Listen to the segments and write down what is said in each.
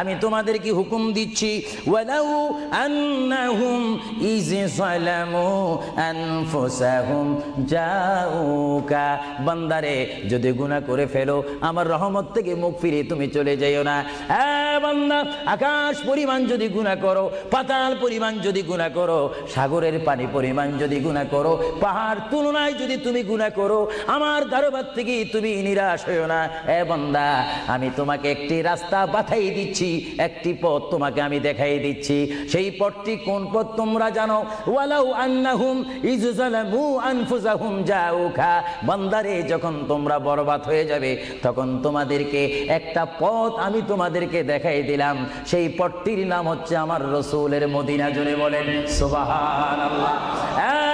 আমি তোমাদেরকে হুকুম দিচ্ছি, ওয়ালাউ বান্দারে, যদি গুনাহ করে ফেলো, আমার রহমত থেকে মুখ ফিরে তুমি চলে যাইও না। আকাশ পরিমাণ যদি গুনাহ করো, পাতাল পরিমাণ যদি গুনাহ করো, সাগরের পানি পরিমাণ যদি গুনাহ করো, পাহাড় তুলনায় যদি তুমি গুনাহ করো, আমার দরবার থেকে তুমি নিরাশ হইও না। এ বান্দা, আমি তোমাকে একটি রাস্তা পাঠাই দিচ্ছি। একটি পথ তোমাকে আমি দেখাই দিচ্ছি। সেই পথটি কোন পথ তোমরা জানো? ওয়ালাউ আন্নাহুম বান্দারে, যখন তোমরা বরবাদ হয়ে যাবে, তখন তোমাদেরকে একটা পথ আমি তোমাদেরকে দেখাই দিলাম। সেই পথটির নাম হচ্ছে আমার রসুলের মদিনা জুড়ে বলেন, সুবহানাল্লাহ। হ্যাঁ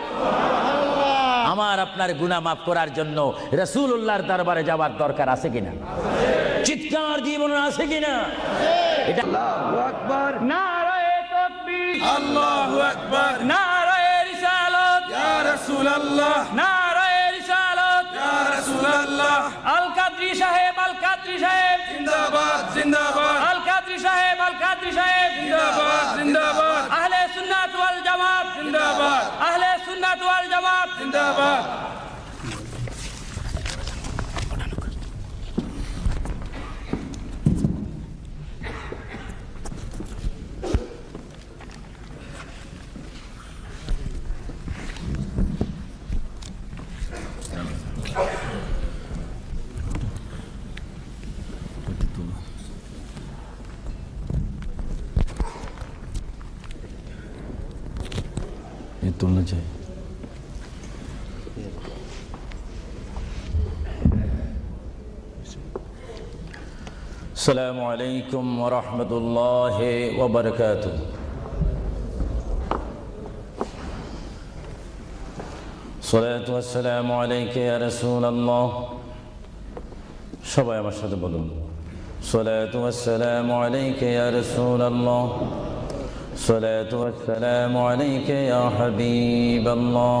আপনার গুনাহ মাফ করার জন্য রসুল্লাহর দরবারে যাওয়ার দরকার আছে কিনা? চিৎকার জীবন আছে কিনা? এটা আল্লাহু আকবার। নারায়ে তাকবীর। আল্লাহু আকবার। নারায়ে রিসালাত। ইয়া রাসূলুল্লাহ। নারায়ে রিসালাত। ইয়া রাসূলুল্লাহ। আল কাদরি সাহেব আল কাদরি সাহেব। জিন্দাবাদ জিন্দাবাদ। আল কাদরি সাহেব আল কাদরি সাহেব। জিন্দাবাদ জিন্দাবাদ আহলে সুন্নাত ওয়াল জামাত জিন্দাবাদ আহলে সুন্নাত ওয়াল জামাত السلام عليكم ورحمة الله وبركاته صلاة والسلام عليك يا رسول الله সবাই আমার সাথে বলুন صلاة والسلام عليك يا رسول الله صلاة والسلام عليك يا حبيب الله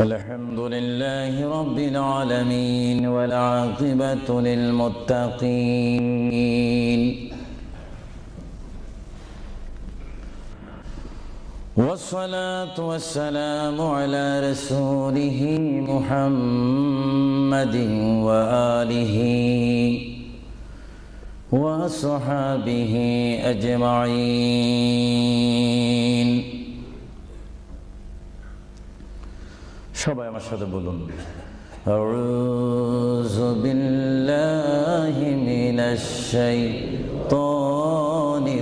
الحمد لله رب العالمين والعاقبة للمتقين. والصلاة والسلام على رسوله محمد وآله وصحابه أجمعين. সবাই আমার সাথে বলুন أعوذ بالله من الشيطان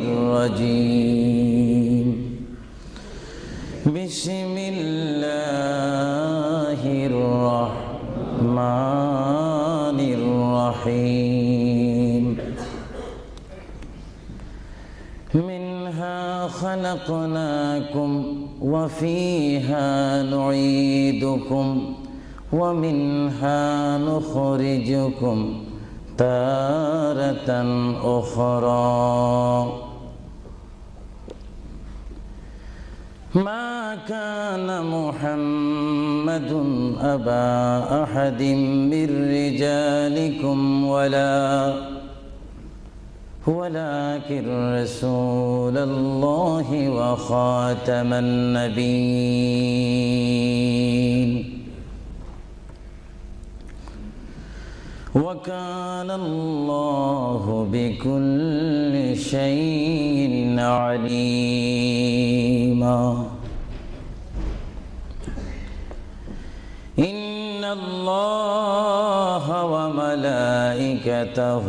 الرجيم بسم الله الرحمن الرحيم خلقناكم وفيها نعيدكم ومنها نخرجكم تارة أخرى. ما كان محمد أبا أحد من رجالكم ولا ولكن رسول الله وخاتم النبيين. وكان الله بكل شيء عليما. إن الله وملائكته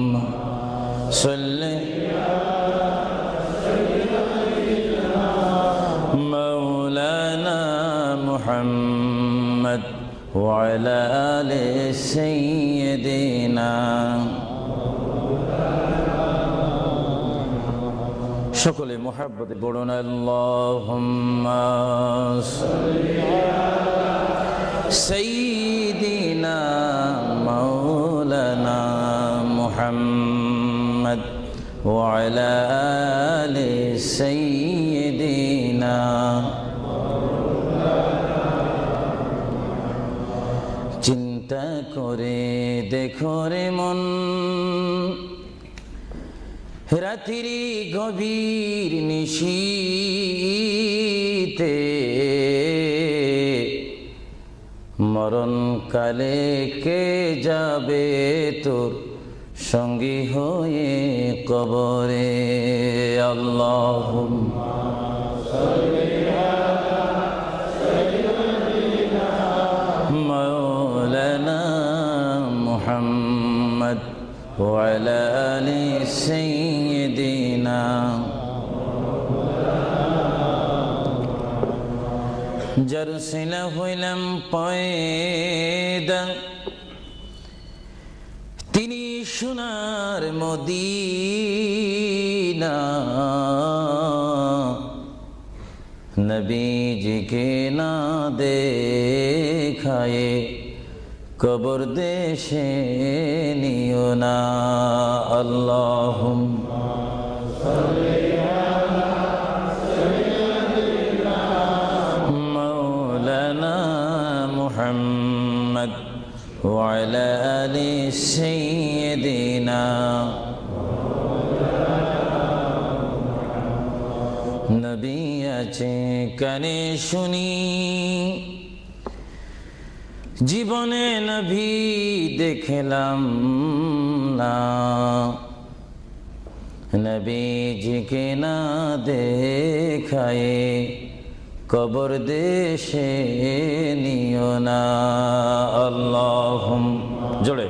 وعلى آل سيدنا সকলে মোহাব্বতে পড়ুন আল্লাহুম্মা সাইয়্যিদিনা মাওলানা মুহাম্মদ وعلى آل سيدنا চিন্তা করে দেখো রে মন। রাত্রি গভীর নিশীতে মরণ কালে কে যাবে তোর সঙ্গী হয়ে কবরে? আল্লাহ মদিনা নবীজিকে না দেখায়ে কবর দেশে নিও না আল্লাহ مولانا محمد وعلى آل سيدنا নবী আছে কানে শুনি জীবনে নবী দেখলাম না নবীজিকে না দেখায়ে কবর দেশে নিও না আল্লাহ জোরে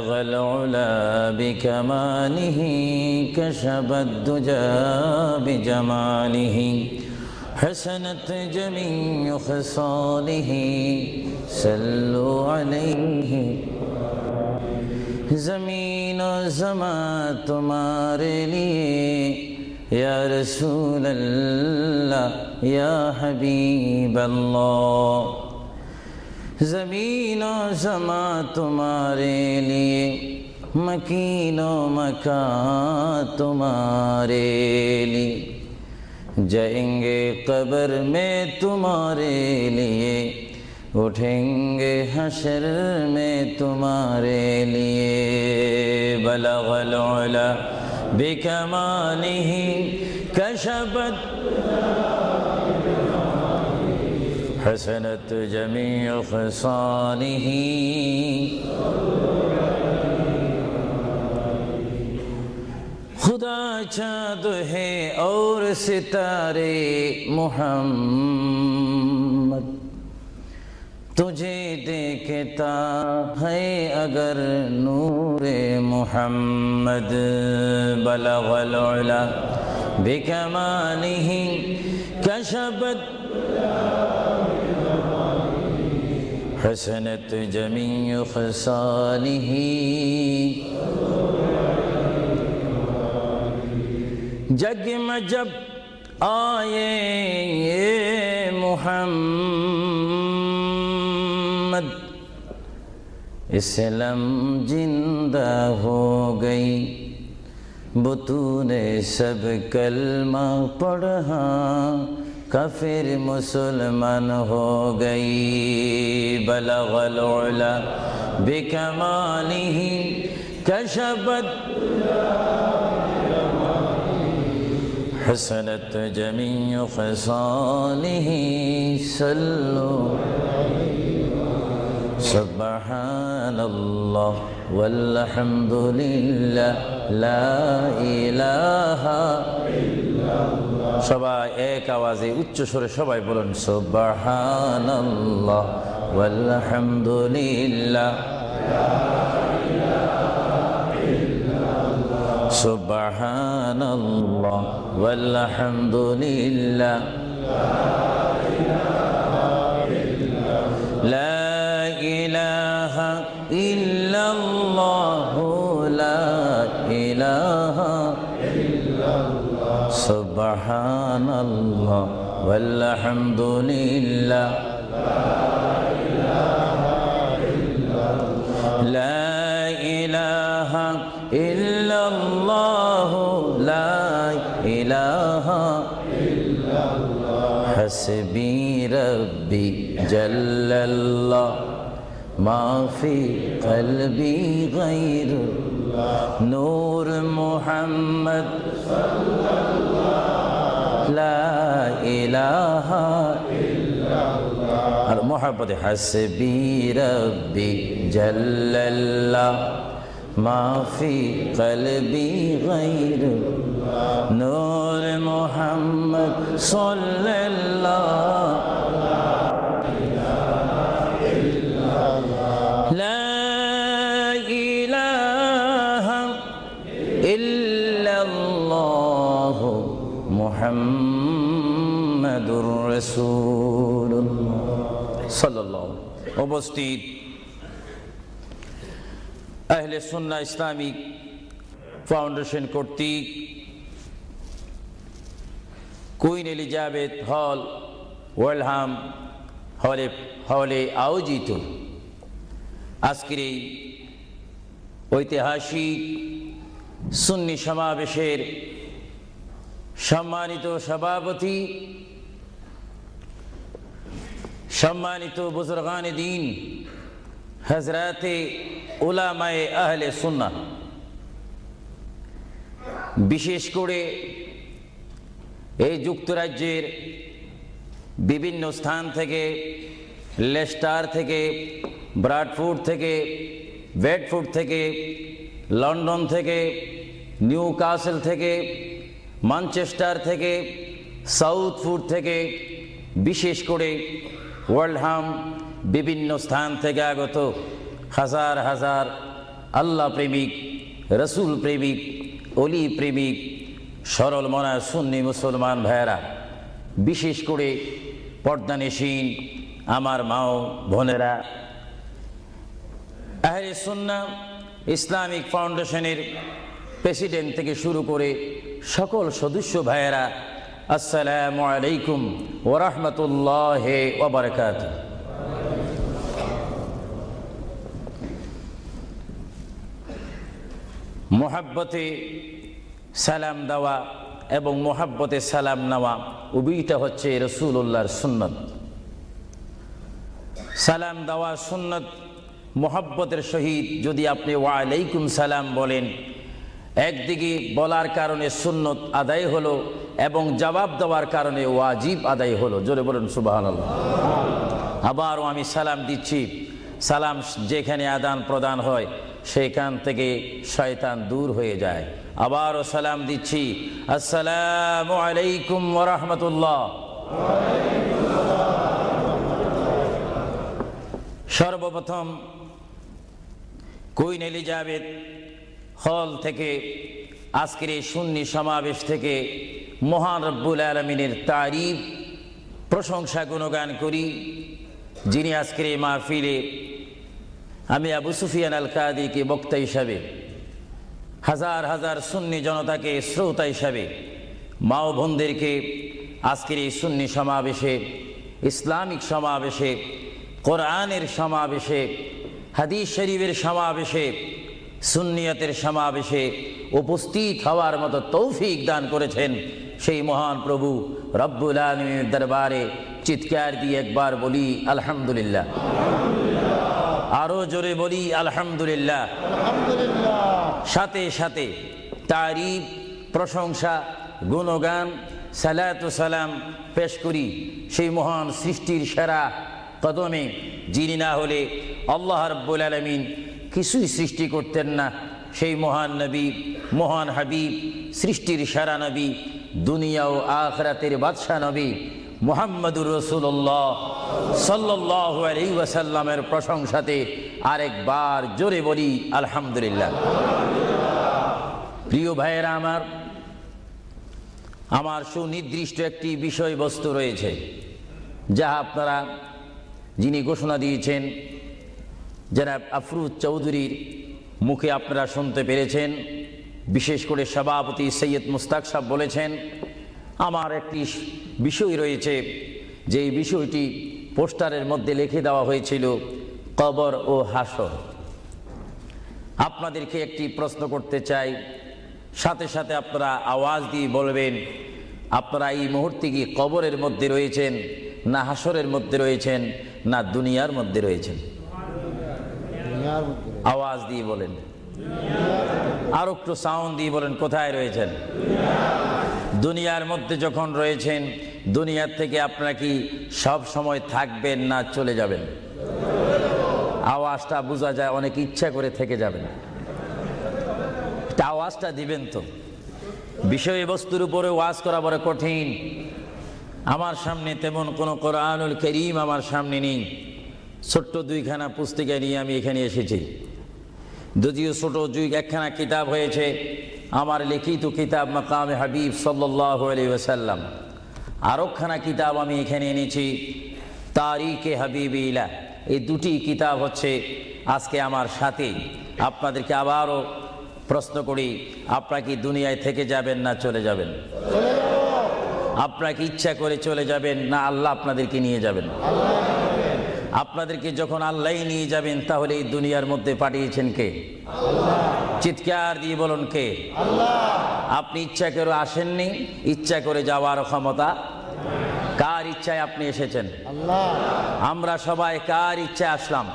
بلغ العلا بكماله كشف الدجى بجماله. حسنت جميع خصاله صلوا عليه. زمین و زمان تمہارے لیے یا رسول اللہ یا حبیب اللہ. زمین و زمان تمہارے لیے، مکین و مکان تمہارے لیے۔ جائیں گے قبر میں تمہارے لیے، اٹھیں گے حشر میں تمہارے لیے۔ بلغ العلا بکمالہ کشبت حسنت جميع خصاله. خدا چاند ہے اور ستارے محمد تجھے دیکھتا ہے اگر نور محمد بلغ العلا بکمانہ کشبت حسنت جمیع خصالہ جگ مجب آئے محمد، اسلم زندہ ہو گئی۔ بتو نے سب کلمہ پڑھا كفر مسلمان ہو گئی بلغ العلا بکماله کشبت حسنت جميع خصاله صلوا سبحان الله والحمد لله لا إله সবাই এক আওয়াজে উচ্চ স্বরে সবাই বলুন সুবহানাল্লাহ আলহামদুলিল্লাহ আলহামদুলিল্লাহ سبحان الله والحمد لله لا إله إلا الله لا إله حسبي ربي جل الله ما في قلبي غير نور محمد لا محبت حسبی ربی جل اللہ ما في قلبي غير نور محمد صلى الله لا الہ الا اللہ محمد رسول সাল্লাহ উপস্থিত। আহলে সুন্না ইসলামিক ফাউন্ডেশন কর্তৃক কুইন এলিজাবেথ হল, ওয়েলহাম হলে হলে আয়োজিত আজকের এই ঐতিহাসিক সুন্নি সমাবেশের সম্মানিত সভাপতি সম্মানিত বুজুর্গান দিন হজরতে ওলামায়ে আহলে সুন্না বিশেষ করে এই যুক্তরাজ্যের বিভিন্ন স্থান থেকে, লেস্টার থেকে ব্রাডফুড থেকে বেডফুড থেকে, লন্ডন থেকে নিউ কাসেল থেকে, ম্যানচেস্টার থেকে, সাউথফুড থেকে, বিশেষ করে ওয়ার্ল্ডহাম বিভিন্ন স্থান থেকে আগত হাজার হাজার আল্লাহ প্রেমিক, রসুল প্রেমিক, অলি প্রেমিক, সরল মনা সুন্নি মুসলমান ভাইয়েরা, বিশেষ করে পর্দানেশীন আমার মাও, বোনেরা, আহলে সুন্না ইসলামিক ফাউন্ডেশনের প্রেসিডেন্ট থেকে শুরু করে সকল সদস্য ভাইয়েরা আসসালামু আলাইকুম ওরহমতুল্লাহ ওবরকাত মোহাব্বতে সালাম দেওয়া এবং মোহাব্বতে সালাম নেওয়া উভয়টা হচ্ছে রসুল্লাহর সুন্নত। সালাম দেওয়া সুন্নত মোহাব্বতের সহিত যদি আপনি ওয়ালাইকুম সালাম বলেন, একদিকে বলার কারণে সুন্নত আদায় হলো এবং জবাব দেওয়ার কারণে ওয়াজিব আদায় হলো। জোরে বলুন সুবাহান আবারও আমি সালাম দিচ্ছি। সালাম যেখানে আদান প্রদান হয়, সেখান থেকে শয়তান দূর হয়ে যায়। আবারও সালাম দিচ্ছি। আসসালামু আলাইকুম ওরহমতুল্লাহ সর্বপ্রথম কুইন এলিজাবেথ হল থেকে আজকের এই সুন্নি সমাবেশ থেকে মহান রব্বুল আলমিনের তারিফ, প্রশংসা, গুণগান করি। যিনি আজকের এই মাহফিলে আমি আবু সুফিয়ান আল কাদিকে বক্তা হিসাবে, হাজার হাজার সুন্নি জনতাকে শ্রোতা হিসাবে, মা বোনদেরকে আজকের এই সুন্নি সমাবেশে, ইসলামিক সমাবেশে, কোরআনের সমাবেশে, হাদিস শরীফের সমাবেশে, সুন্নিয়তের সমাবেশে উপস্থিত হওয়ার মতো তৌফিক দান করেছেন সেই মহান প্রভু রব্বুল আলমীর দরবারে চিৎকার দিয়ে একবার বলি, আলহামদুলিল্লাহ। আরও জোরে বলি, আলহামদুলিল্লাহ। সাথে সাথে তারিফ, প্রশংসা, গুণগান, সালাত সালাম পেশ করি। সেই মহান সৃষ্টির সেরা কদমে যিনি না হলে আল্লাহ রব্বুল আলমিন কিছুই সৃষ্টি করতেন না। সেই মহান নবী, মহান হাবিব, সৃষ্টির সেরা নবী দুনিয়া ও আখরাতের বাদশাহ নবী মোহাম্মদুর রসুল্লাহ ওয়াসাল্লামের প্রশংসাতে আরেকবার জোরে বলি, আলহামদুলিল্লাহ। প্রিয় ভাইয়েরা আমার আমার সুনির্দিষ্ট একটি বিষয়বস্তু রয়েছে যা আপনারা যিনি ঘোষণা দিয়েছেন, জনাব আফরুজ চৌধুরীর মুখে আপনারা শুনতে পেরেছেন। বিশেষ করে সভাপতি সৈয়দ মুস্তাক সাহ বলেছেন আমার একটি বিষয় রয়েছে যেই বিষয়টি পোস্টারের মধ্যে লিখে দেওয়া হয়েছিল কবর ও হাসর। আপনাদেরকে একটি প্রশ্ন করতে চাই সাথে সাথে আপনারা আওয়াজ দিয়ে বলবেন আপনারা এই মুহূর্তে কি কবরের মধ্যে রয়েছেন না হাসরের মধ্যে রয়েছেন না দুনিয়ার মধ্যে রয়েছেন। আওয়াজ দিয়ে বলেন। আর একটু সাউন্ড দিয়ে বলেন, কোথায় রয়েছেন? দুনিয়ার মধ্যে যখন রয়েছেন, দুনিয়ার থেকে আপনারা কি সব সময় থাকবেন না চলে যাবেন? আওয়াজটা বোঝা যায়, অনেক ইচ্ছা করে থেকে যাবেন। আওয়াজটা দিবেন তো। বিষয়বস্তুর উপরে ওয়াজ করা বড় কঠিন। আমার সামনে তেমন কোনো কোরআনুল করিম আমার সামনে নেই। ছোট্ট দুইখানা পুস্তিকা নিয়ে আমি এখানে এসেছি। যদিও ছোট দুই একখানা কিতাব হয়েছে, আমার লিখিত কিতাব মাকামে হাবিব সাল্লাহ আলী ওসাল্লাম আরোখানা কিতাব আমি এখানে এনেছি তারিকে হাবিব ইলা। এই দুটি কিতাব হচ্ছে আজকে আমার সাথে। আপনাদেরকে আবারও প্রশ্ন করি, আপনারা কি দুনিয়ায় থেকে যাবেন না চলে যাবেন? আপনারা কি ইচ্ছা করে চলে যাবেন না আল্লাহ আপনাদেরকে নিয়ে যাবেন? আপনাদেরকে যখন আল্লাহ নিয়ে যাবেন তাহলে এই দুনিয়ার মধ্যে পাঠিয়েছেন কে? চিৎকার দিয়ে বলুন কে? আপনি ইচ্ছা করে আসেননি ইচ্ছা করে যাওয়ার ক্ষমতা কার ইচ্ছায় আপনি এসেছেন? আমরা সবাই কার ইচ্ছায় আসলাম?